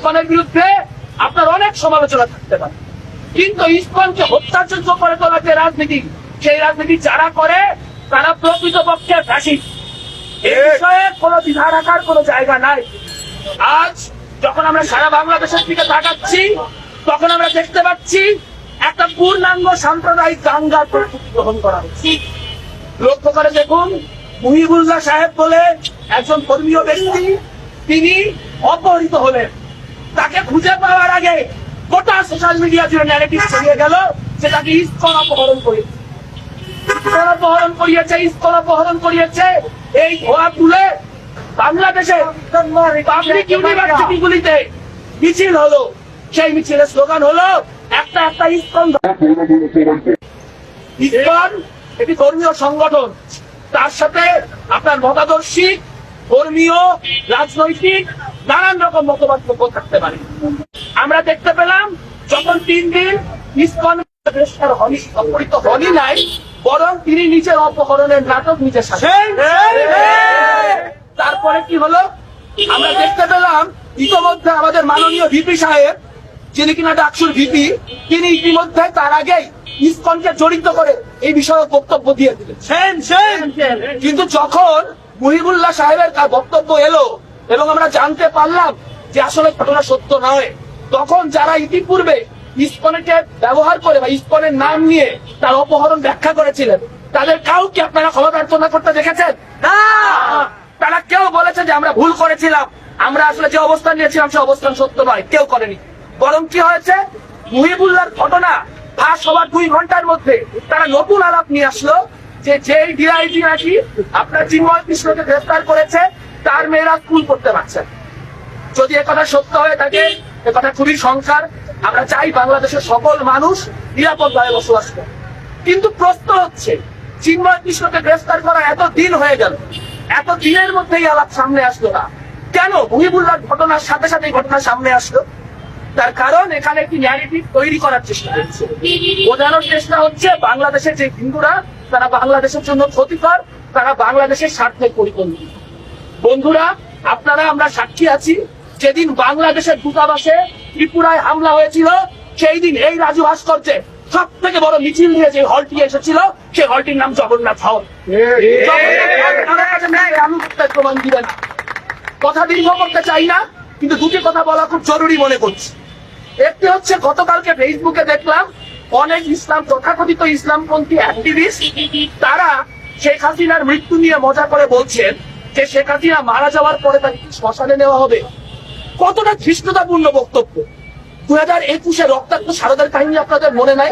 ইস্কনের বিরুদ্ধে আপনার অনেক সমালোচনা থাকতে পারে। কিন্তু ইস্কনকে হত্যাযোগ্য করে তোলা যে রাজনীতি সেই রাজনীতি যারা করে তারা প্রকৃতপক্ষে ফ্যাসিস্ট এই বিষয়ে কোনো দ্বিধা রাখার কোনো জায়গা নাই। আজ যখন আমরা সারা বাংলাদেশের দিকে তাকাচ্ছি তখন আমরা দেখতে পাচ্ছি একটা পূর্ণাঙ্গ সাম্প্রদায়িক দাঙ্গার প্রস্তুতি গ্রহণ করা হচ্ছে। লক্ষ্য করে দেখুন মুহিবুল্লাহ সাহেব বলে একজন ধর্মীয় ব্যক্তি তিনি অপহৃত হলেন। তাকে খুঁজে পাওয়ার আগে গোটা সোশ্যাল মিডিয়া জুড়ে ন্যারেটিভ ছড়িয়ে গেল যে তাকে ইস্কন অপহরণ ইস্কন অপহরণ করিয়েছে ইস্কন অপহরণ করিয়েছে। এই তুলে বাংলাদেশে পাবলিক ইউনিভার্সিটি গুলিতে মিছিল হলো। সেই মিছিলের স্লোগান হলো, একটা একটা ইস্কন একটি ধর্মীয় সংগঠন। তার সাথে আপনার মতাদর্শী ধর্মীয়, রাজনৈতিক নানান রকম মতবাদ থাকতে পারে। আমরা দেখতে পেলাম যখন তিন দিন ইসকন গ্রেফতার হনি অপহৃত হনি নাই বরং তিনি নিজের অপহরণের নাটক নিজে সাজেন তারপরে কি হলো? আমরা দেখতে পেলাম ইতিমধ্যে আমাদের মাননীয় ভিপি সাহেব যিনি কিনা ডাকসুর ভিপি তিনি ইতিমধ্যে তার আগেই ইসকনকে জড়িত করে এই বিষয়ে বক্তব্য দিয়ে দিলেন। কিন্তু যখন মুহিবুল্লাহ সাহেবের তার বক্তব্য এলো এবং আমরা জানতে পারলাম যে আসলে ঘটনা সত্য নয়। তখন যারা ইতিপূর্বে ইস্কনকে ব্যবহার করে বা ইস্কনের নাম নিয়ে তার অপহরণ ব্যাখ্যা করেছিলেন, তাদের কাউকে আপনারা ক্ষমা প্রার্থনা করতে দেখেছেন? না! তারা কেউ বলেছে যে আমরা ভুল করেছিলাম। আমরা আসলে যে অবস্থান নিয়েছিলাম সে অবস্থান সত্য নয়, কেউ করেনি। বরং কি হয়েছে? মুহিবুল্লাহর ঘটনা ফাঁস হওয়ার দুই ঘণ্টার মধ্যে তারা নতুন আলাপ নিয়ে আসলো যে যেই ডিআইজি নাকি আপনার চিন্ময় কৃষ্ণকে গ্রেফতার করেছে তার মেয়েরা স্কুল করতে পারছে যদি একথা সত্য হয়ে থাকে একথা খুবই সংসার, আমরা চাই বাংলাদেশের সকল মানুষ নিরাপদ ভাবে বসবাস করে কিন্তু প্রশ্ন হচ্ছে, চিন্ময় কৃষ্ণকে গ্রেফতার করা এত দিন হয়ে গেল, এত দিনের মধ্যেই আলাপ সামনে আসলো না। কেন? মুহিবুল্লাহর ঘটনার সাথে সাথে ঘটনা সামনে আসলো। তার কারণ এখানে একটি ন্যারেটিভ তৈরি করার চেষ্টা হচ্ছে বোঝানোর চেষ্টা হচ্ছে, বাংলাদেশের যে হিন্দুরা, তারা বাংলাদেশের জন্য ক্ষতিকর, তারা বাংলাদেশের স্বার্থের পরিকল্পনা বন্ধুরা, আপনারা আমরা সাক্ষী আছি, যেদিন বাংলাদেশের দূতাবাসে ত্রিপুরায় হামলা হয়েছিল, সেই দিন এই রাজু ভাস্কর্যে সব থেকে বড় মিছিল নিয়ে যে হলটি এসেছিল, সেই হলটির নাম জগন্নাথ হল। কথা দীর্ঘ করতে চাই না, কিন্তু দুটি কথা বলা খুব জরুরি মনে করছি। একটি হচ্ছে, গতকালকে ফেসবুকে দেখলাম, অনেক ইসলাম, তথাকথিত ইসলামপন্থী অ্যাক্টিভিস্ট তারা শেখ হাসিনার মৃত্যু নিয়ে মজা করে বলছেন যে শেখ হাসিনা মারা যাওয়ার পরে তাকে শ্মশানে নেওয়া হবে? কতটা ধৃষ্টতাপূর্ণ বক্তব্য। দু হাজার একুশে রক্তাক্ত সারদার কাহিনী আপনাদের মনে নাই?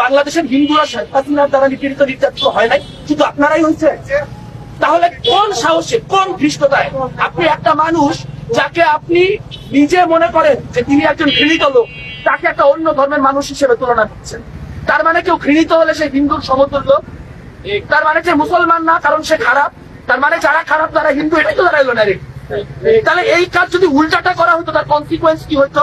বাংলাদেশের হিন্দুরা শেখ হাসিনার দ্বারা নিপীড়িত নির্যাতিত হয় নাই? শুধু আপনারাই হয়েছে? তাহলে কোন সাহসে, কোন ধৃষ্টতায় আপনি একটা মানুষ যাকে আপনি নিজে মনে করেন যে তিনি একজন ঘৃণিত লোক, তাকে একটা অন্য ধর্মের মানুষ হিসেবে তুলনা দিচ্ছেন তার মানে কেউ ঘৃণিত হলে সে হিন্দুর সমতুল্য? তার মানে যে মুসলমান না, কারণ সে খারাপ। তার মানে যারা খারাপ তারা হিন্দু এটাই তো দাঁড়াইলো না রে তাহলে এই কাজ যদি উল্টাটা করা হতো তার কনসিকুয়েন্স কি হতো